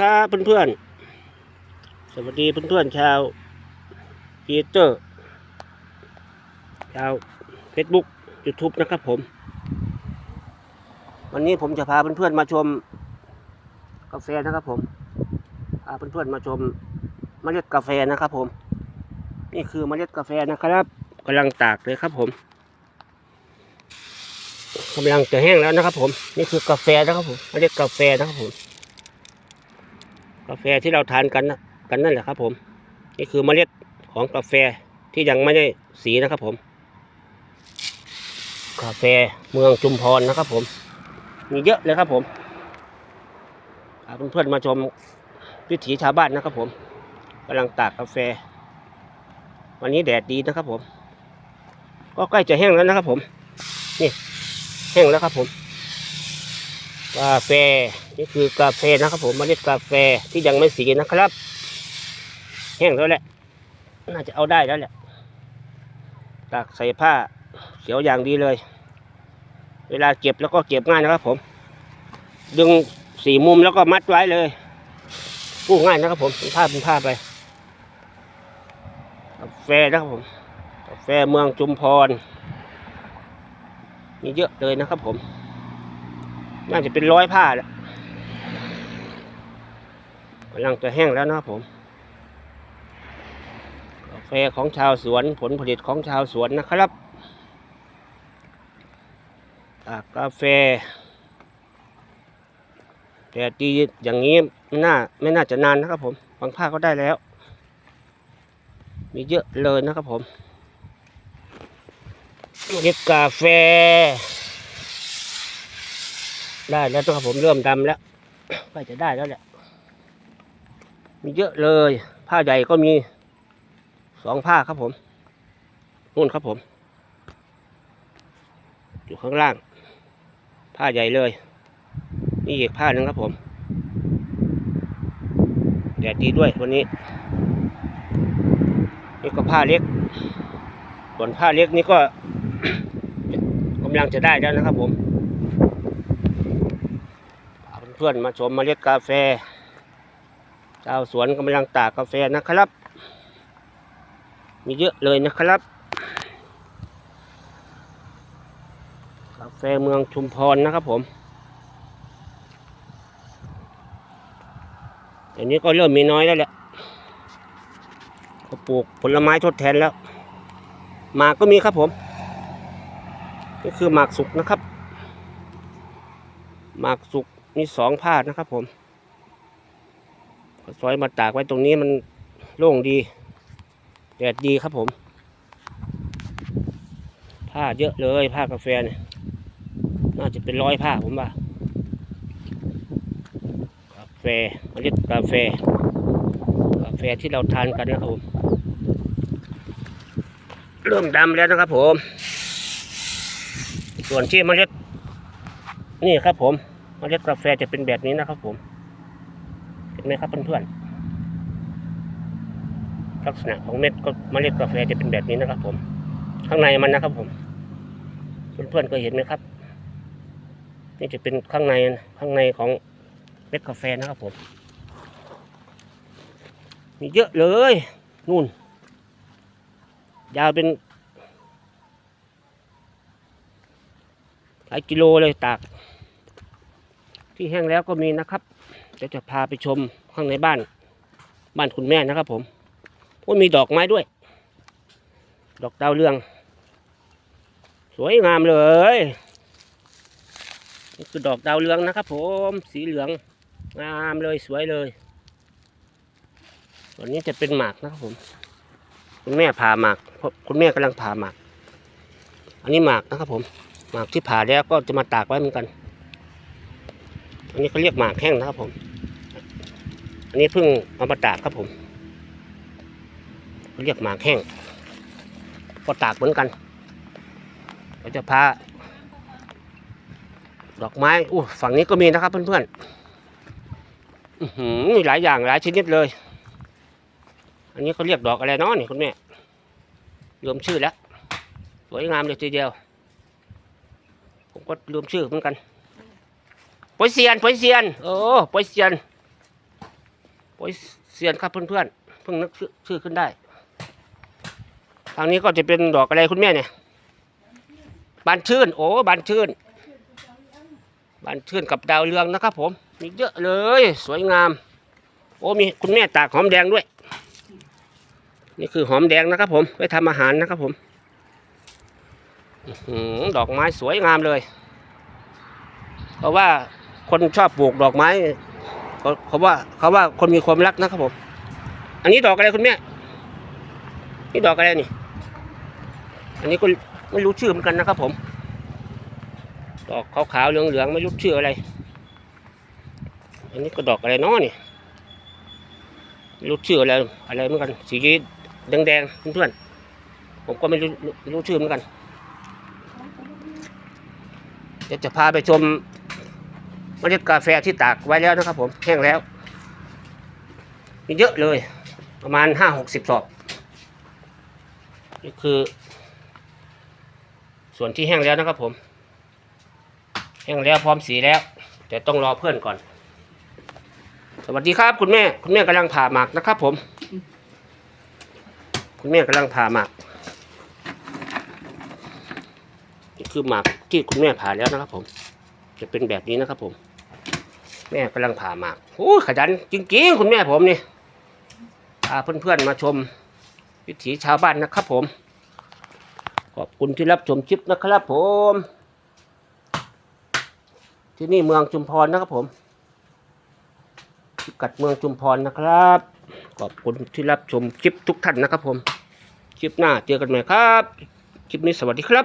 ครับเพื่อนๆ สวัสดีเพื่อนๆชาวพีเตอร์ชาวเฟซบุ๊กยูทูบนะครับผม วันนี้ผมจะพาเพื่อนๆมาชมกาแฟนะครับผมพาเพื่อนๆมาชมเมล็ดกาแฟนะครับผม นี่คือเมล็ดกาแฟนะครับกำลังตากเลยครับผมกำลังจะแห้งแล้วนะครับผม นี่คือกาแฟนะครับผมเมล็ดกาแฟนะครับผม กาแฟที่เราทานกันนะกันนั่นแหละครับ ผม นี่คือเมล็ดของกาแฟที่ยังไม่ได้สีนะครับผม กาแฟเมืองจุมพรนะครับ ผม มีเยอะเลยครับผมพาเพื่อนๆมาชมวิถีชาวบ้านนะครับ ผมกำลังตากกาแฟ วันนี้แดดดีนะครับ ผม ก็ใกล้จะแห้งแล้วนะครับ ผม นี่ แห้งแล้วครับ ผมกาแฟ นี่คือกาแฟนะครับผมเมล็ดกาแฟที่ยังไม่สีนะครับ แห้งแล้วแหละ น่าจะเอาได้แล้วแหละตากใส่ผ้าเขียวอย่างดีเลย เวลาเก็บแล้วก็เก็บง่ายนะครับ ผม ดึงสี่มุมแล้วก็มัดไว้เลยกู้ง่ายนะครับ ผมเป็นผ้าเป็นผ้าไปกาแฟนะครับผมกาแฟเมืองจุมพรมีเยอะเลยนะครับผม น่าจะเป็นร้อยผ้าแหละ กำลังจะแห้งแล้วนะครับผมกาแฟของชาวสวนผลผลิตของชาวสวนนะครับกาแฟ แต่ดีอย่างนี้ไม่น่าไม่น่าจะนานนะครับผมบางผ้าก็ได้แล้ว มีเยอะเลยนะครับผมเมล็ดกาแฟ ได้แล้วนะครับผมเริ่มดำแล้วใกล้จะได้แล้วแหละ มีเยอะเลย ผ้าใหญ่ก็มีสองผ้าครับผมนู่นครับผม อยู่ข้างล่าง ผ้าใหญ่เลยนี่อีกผ้าหนึ่งครับผมแดดดีด้วยวันนี้ นี่ก็ผ้าเล็ก ส่วนผ้าเล็กนี่ก็กำลังจะได้แล้วนะครับผมเพื่อนมาชมเมล็ดกาแฟ ชาวสวนกำลังตากกาแฟนะครับ มีเยอะเลยนะครับ กาแฟเมืองชุมพรนะครับผมอันนี้ก็เริ่มมีน้อยแล้วแหละก็ปลูกผลไม้ทดแทนแล้ว หมากก็มีครับผมนี่คือหมากสุกนะครับ หมากสุกมีสองผ้านะครับผม ซอยมาตากไว้ตรงนี้มันโล่งดี แดดดีครับผม ผ้าเยอะเลยผ้ากาแฟเนี่ยน่าจะเป็นร้อยผ้าผมว่ากาแฟเมล็ดกาแฟ กาแฟที่เราทานกันนะครับผมเริ่มดำแล้วนะครับผม ส่วนที่เมล็ดนี่ครับผมเมล็ดกาแฟจะเป็นแบบนี้นะครับผม ไหมครับเพื่อนๆลักษณะของเม็ดก็เมล็ดกาแฟจะเป็นแบบนี้นะครับ ผม ข้างในมันนะครับ ผม เพื่อนๆก็เห็นไหมครับ นี่จะเป็นข้างในข้างในของเม็ดกาแฟนะครับ ผมมีเยอะเลยนู่น ยาวเป็นหลายกิโลเลยตาก ที่แห้งแล้วก็มีนะครับ เดี๋ยวจะพาไปชมข้างในบ้าน บ้านคุณแม่นะครับผมโอ้ยมีดอกไม้ด้วย ดอกดาวเรือง สวยงามเลยนี่คือดอกดาวเรืองนะครับผมสีเหลืองงามเลยสวยเลยส่วนนี้จะเป็นหมากนะครับผม คุณแม่ผ่าหมากเพราะคุณแม่กำลังผ่าหมาก อันนี้หมากนะครับผม หมากที่ผ่าแล้วก็จะมาตากไว้เหมือนกัน อันนี้เขาเรียกหมากแห้งนะครับผม อันนี้เพิ่งเอามาตากครับผมเขาเรียกหมากแห้ง ก็ตากเหมือนกัน เราจะพา ดอกไม้อู้ฝั่งนี้ก็มีนะครับเพื่อนๆอื้อหือมีหลายอย่างหลายชนิดเลย อันนี้เขาเรียกดอกอะไรเนาะนี่คุณแม่รวมชื่อแล้ว สวยงามเลยทีเดียว ผมก็รวมชื่อเหมือนกัน โปยเซียนโปยเซียนโอ้โปยเซียนโอ้ยเซียนครับเพื่อนๆเพิ่งนึกชื่อขึ้นได้ ทางนี้ก็จะเป็นดอกอะไรคุณแม่เนี่ยบานชื่น โอ้บานชื่นบานชื่นกับดาวเรืองนะครับ ผม มีเยอะเลย สวยงาม โอ้มีคุณแม่ตากหอมแดงด้วย นี่คือหอมแดงนะครับ ผมไว้ทำอาหารนะครับ ผมอดอกไม้สวยงามเลย เพราะว่า คนชอบปลูกดอกไม้เขาเขาว่าเขาว่าคนมีความรักนะครับผม อันนี้ดอกอะไรคุณแม่ นี่ดอกอะไรนี่ อันนี้ก็ไม่รู้ชื่อเหมือนกันนะครับผม ดอกขาวๆเหลืองๆไม่รู้ชื่ออะไร อันนี้ก็ดอกอะไรนาะนี่ไม่รู้ชื่ออะไรอะไรเหมือนกัน สีแดงๆเพื่อนๆผมก็ไม่รู้รู้ชื่อเหมือนกันเดี๋ยวจะพาไปชม เมล็ดกาแฟที่ตากไว้แล้วนะครับ ผมแห้งแล้วมีเยอะเลย ประมาณห้าหกสิบสอบนี่คือ ส่วนที่แห้งแล้วนะครับผม แห้งแล้วพร้อมสีแล้ว แต่ต้องรอเพื่อนก่อน สวัสดีครับ คุณแม่ คุณแม่กำลังผ่าหมากนะครับ ผม คุณแม่กำลังผ่าหมากนี่คือหมากที่คุณแม่ผ่าแล้วนะครับผม จะเป็นแบบนี้นะครับผม แม่กำลังผ่าหมากโอ้ขยันจริงๆ คุณแม่ผมนี่พาเพื่อนๆมาชม วิถีชาวบ้านนะครับผม ขอบคุณที่รับชมคลิปนะครับผม ที่นี่เมืองจุมพรนะครับผมพิกัดเมืองจุมพรนะครับ ขอบคุณที่รับชมคลิปทุกท่านนะครับผม คลิปหน้าเจอกันใหม่ครับ คลิปนี้สวัสดีครับ